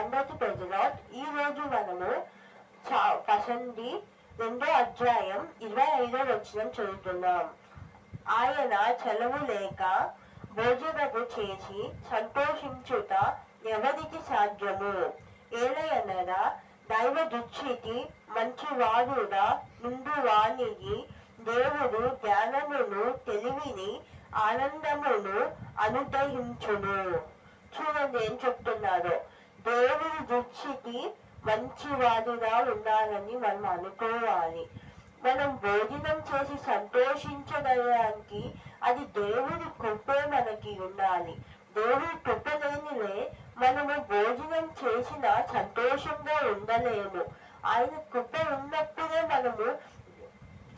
అందరికి ప్రజలాట్ ఈ రోజు మనము చా పసంది రెండో అధ్యాయం ఇరవై ఐదో వచ్చిన చదువుతున్నాం. ఆయన చలవు లేక భోజనకు చేసి సంతోషించుట ఎవరికి సాధ్యము? ఏలయనగా దైవ దుచ్చికి మంచి వాడుగా నుండు వాణికి దేవుడు జ్ఞానమును తెలివిని ఆనందమును అనుగ్రహించును. చూడండి ఏం చెప్తున్నారు దేవుడి దృష్టికి మంచివాడిగా ఉండాలని మనం అనుకోవాలి. మనం భోజనం చేసి సంతోషించగలడానికి అది దేవుడి కృపే మనకి ఉండాలి. దేవుడి కృప లేనిలే మనము భోజనం చేసిన సంతోషంగా ఉండలేము. ఆయన కృప ఉన్నప్పుడే మనము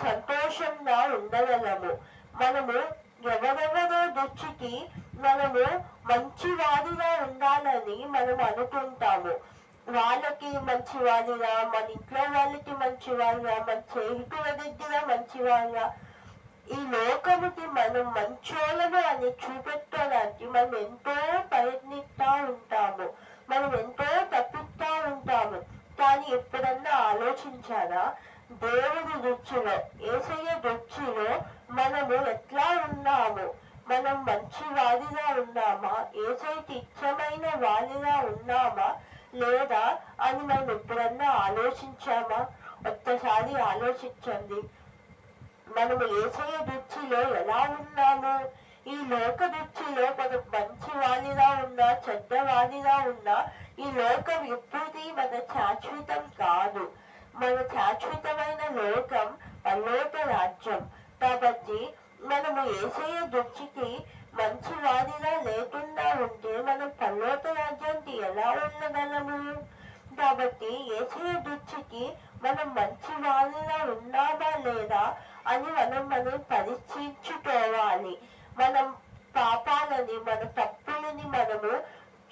సంతోషంగా ఉండగలము. మనము ఎవరెవరో దృష్టికి మనము మంచి వారిగా ఉండాలని మనం అనుకుంటాము. వాళ్ళకి మంచి వారిగా మన ఇంట్లో వాళ్ళకి మంచి వారిగా మన స్నేహితుల దగ్గర మంచి వారిగా. ఈ లోకముకి మనం మంచోళ్ళము అని చూపెట్టడానికి మనం ఎంతో ప్రయత్నిస్తూ ఉంటాము. మనం ఎంతో తప్పిస్తూ ఉంటాము. కానీ ఎప్పుడన్నా ఆలోచించారా? దేవుడి రుచిలో ఏసయ్య రుచిలో మనము ఎట్లా ఉన్నాము? మనం మంచి వారిగా ఉన్నామా? ఏసైకి ఇష్టమైన వారిగా ఉన్నామా? లేదా అని మనం ఎప్పుడన్నా ఆలోచించామా? ఒక్కసారి ఆలోచించండి. మనం ఏసయ దృష్టిలో ఎలా ఉన్నాము? ఈ లోక దృష్టిలో మనం మంచి వాణిగా ఉన్నా చెడ్డ వాణిగా ఉన్నా ఈ లోకం ఎప్పుడీ మన శాశ్వతం కాదు. మన శాశ్వతమైన లోకం పల్లోక రాజ్యం. కాబట్టి మనము ఏసయ్య దృష్టికి మంచివాదిగా లేకుండా ఉంటే మనం పల్లోక రాజ్యానికి ఎలా ఉండగలము? కాబట్టి ఏసయ్య దృష్టికి మనం మంచి వారిగా ఉన్నామా లేదా అని మనం మనం పరీక్షించుకోవాలి. మనం పాపాలని మన తప్పులని మనము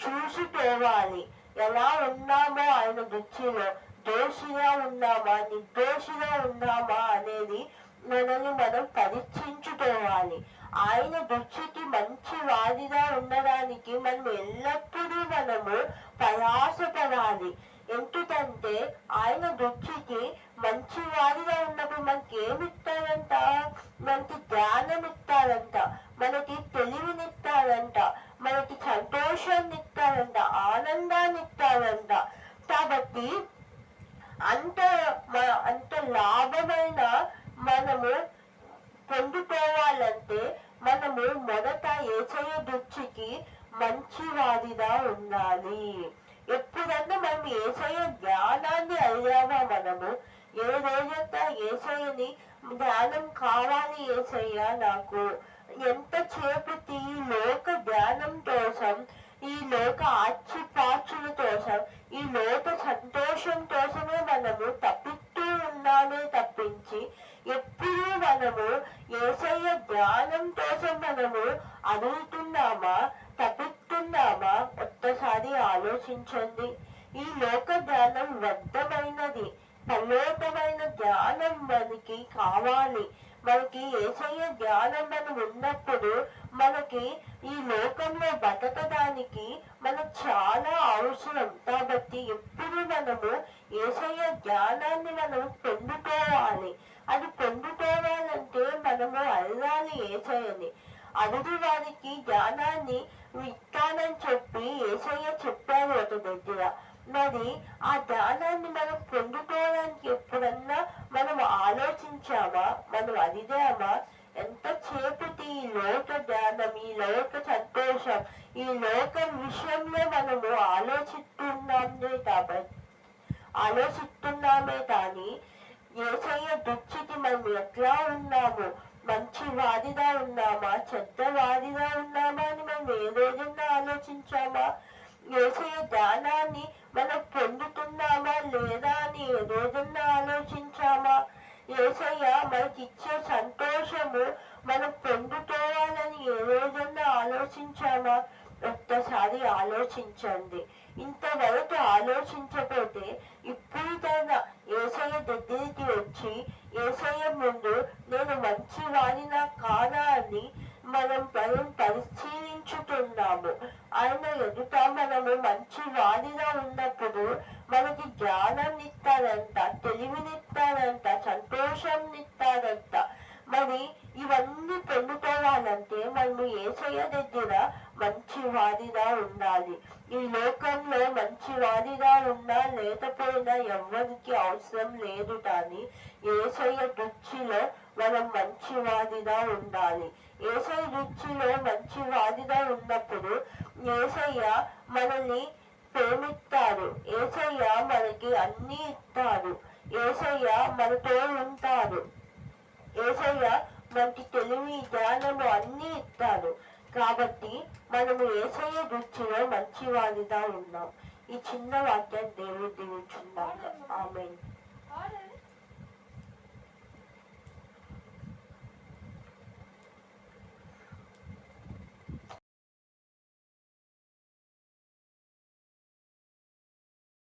చూసుకోవాలి. ఎలా ఉన్నామో ఆయన దృష్టిలో దోషిగా ఉన్నామా నిర్దోషిగా ఉన్నామా అనేది మనల్ని మనం పరీక్షించుకోవాలి. ఆయన దృష్టికి మంచి వారిగా ఉండడానికి మనం ఎల్లప్పుడూ మనము ప్రయాసపడాలి. ఎందుకంటే ఆయన దృష్టికి మంచి వారిగా ఉన్నప్పుడు మనకి ఏమి ఇస్తారంట మనకి జ్ఞానం ఇస్తారంట మనకి తెలివినిస్తారంట. మనకి సంతోషాన్ని ఇస్తారంట ఆనందాన్ని ఇస్తారంట కాబట్టి అంత మ- అంత లాభమైన మనము పొందుకోవాలంటే మనము మొదట ఏచయ దృష్టికి మంచివాదిగా ఉండాలి. ఎప్పుడన్నా మనం ఏసయ జ్ఞానాన్ని అడిగామా మనము? ఏ రోజంతా ఏసయని జ్ఞానం కావాలి ఏసయ్య నాకు. ఎంత చేపతి ఈ లోక జ్ఞానం కోసం ఈ లోక ఆచిపాచుల కోసం ఈ లోక సంతోషం కోసమే మనము తప్పిస్తూ ఉన్నామే తప్పించి మనము ఏసయ్య జ్ఞానం కోసం మనము అడుగుతున్నామా తప్పిస్తున్నామా? ఒక్కసారి ఆలోచించండి. ఈ లోక జ్ఞానం వ్యర్థమైనది పరలోకమైన జ్ఞానం మనకి కావాలి. మనకి ఏసయ్య జ్ఞానం మనం ఉన్నప్పుడు మనకి ఈ లోకంలో బతకడానికి మనకు చాలా అవసరం. కాబట్టి ఎప్పుడు మనము ఏసయ్య జ్ఞానాన్ని మనం పొందుకోవాలి. అది పొందుకోవాలంటే మనము అడగాలి ఏసయ్యని. అడుగు వారికి జ్ఞానాన్ని ఇస్తానని చెప్పి ఏసయ్య చెప్పారు ఒక దగ్గర. మరి ఆ ధ్యానాన్ని మనం పొందుకోవడానికి ఎప్పుడన్నా మనం ఆలోచించామా? మనం అడిగామా? ఎంత చేపటి ఈ లోక ధ్యానం ఈ లోక సంతోషం ఈ లోక విషయంలో మనము ఆలోచిస్తున్నామే కాబట్టి ఆలోచిస్తున్నామే కానీ ఏసయ్య దుచ్చికి మనం ఎట్లా ఉన్నాము? మంచి వాదిగా ఉన్నామా? చెడ్డ వాదిగా ఉన్నామా అని మనం ఏ రోజున్నా ఆలోచించామా? ఏసయ్య జ్ఞానాన్ని మనం పొందుతున్నామా లేదా అని రోజున్న ఆలోచించామా? ఏసయ్య మనకిచ్చే సంతోషము మనం పొందుకోవాలని ఏ రోజున్న ఆలోచించామా? ఒక్కసారి ఆలోచించండి. ఇంతవరకు ఆలోచించకపోతే ఇప్పుడు తన ఏసయ్య దగ్గరికి వచ్చి ఏసయ్య ముందు నేను మంచి వాడినా కాదా అని మనం మనం రుచుతున్నాము ఆయన ఎదుట మనము మంచి వారిగా ఉన్నప్పుడు మనకి జ్ఞానం ఇస్తారంట తెలివినిస్తారంట సంతోషం ఇస్తారంట మరి మనము ఏసయ్య దగ్గర మంచి వారిగా ఉండాలి. ఈ లోకంలో మంచి వారిగా ఉన్నా లేకపోయినా ఎవరికి అవసరం లేదు కానీ ఏసయ్య రుచిలో మనం మంచి వారిగా ఉండాలి. ఏసయ్య రుచిలో మంచి వారిగా ఉన్నప్పుడు ఏసయ్య మనల్ని ప్రేమిస్తారు ఏసయ్య మనకి అన్ని ఇస్తారు ఏసయ్య మనతో ఉంటారు ఏసయ్య మనకి తెలివి జ్ఞానము అన్ని ఇస్తాడు. కాబట్టి మనము ఏసయ్య దృష్టిలో మంచి వారిగా ఉన్నాం. ఈ చిన్న వాక్యం దేవుడు దీవించున్నాక ఆమె